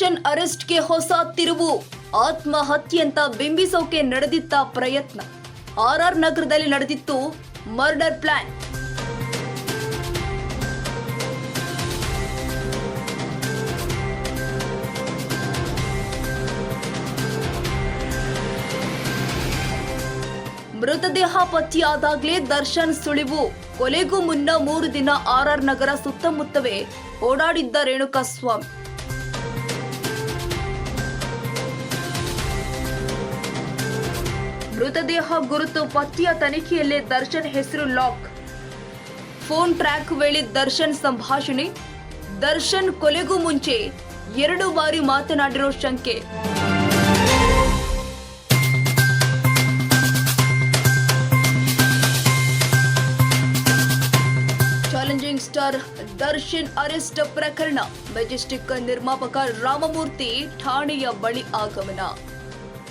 ದರ್ಶನ್ ಅರೆಸ್ಟ್ಗೆ ಹೊಸ ತಿರುವು. ಆತ್ಮಹತ್ಯೆ ಅಂತ ಬಿಂಬಿಸೋಕೆ ನಡೆದಿತ್ತ ಪ್ರಯತ್ನ. ಆರ್ ಆರ್ ನಗರದಲ್ಲಿ ನಡೆದಿತ್ತು ಮರ್ಡರ್ ಪ್ಲಾನ್. ಮೃತದೇಹ ಪತ್ತೆಯಾದಾಗಲೇ ದರ್ಶನ್ ಸುಳಿವು. ಕೊಲೆಗೂ ಮುನ್ನ ಮೂರು ದಿನ ಆರ್ ಆರ್ ನಗರ ಸುತ್ತಮುತ್ತವೇ ಓಡಾಡಿದ್ದ ರೇಣುಕಾಸ್ವಾಮಿ. ಮೃತದೇಹ ಗುರುತು ಪತ್ತೆಯ ತನಿಖೆಯಲ್ಲಿ ದರ್ಶನ್ ಹೆಸರು ಲಾಕ್. ಫೋನ್ ಟ್ರ್ಯಾಕ್ ವೇಳೆ ದರ್ಶನ್ ಸಂಭಾಷಣೆ. ದರ್ಶನ್ ಕೊಲೆಗೂ ಮುಂಚೆ ಎರಡು ಬಾರಿ ಮಾತನಾಡಿರೋ ಶಂಕೆ. ಚಾಲೆಂಜಿಂಗ್ ಸ್ಟಾರ್ ದರ್ಶನ್ ಅರೆಸ್ಟ್ ಪ್ರಕರಣ. ಮೆಜೆಸ್ಟಿಕ್ ನಿರ್ಮಾಪಕ ರಾಮಮೂರ್ತಿ ಠಾಣೆಯ ಬಳಿ ಆಗಮನ.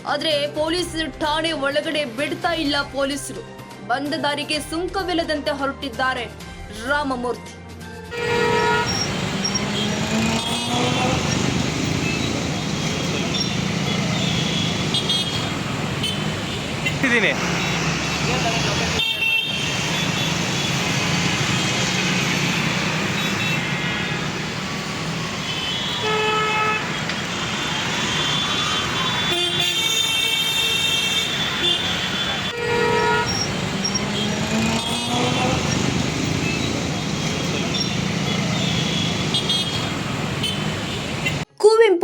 ಆದ್ರೆ ಪೊಲೀಸ್ ಠಾಣೆ ಒಳಗಡೆ ಬಿಡ್ತಾ ಇಲ್ಲ ಪೊಲೀಸರು. ಬಂದ ದಾರಿಗೆ ಸುಂಕವಿಲ್ಲದಂತೆ ಹೊರಟಿದ್ದಾರೆ ರಾಮಮೂರ್ತಿ. ಇದ್ದೀನಿ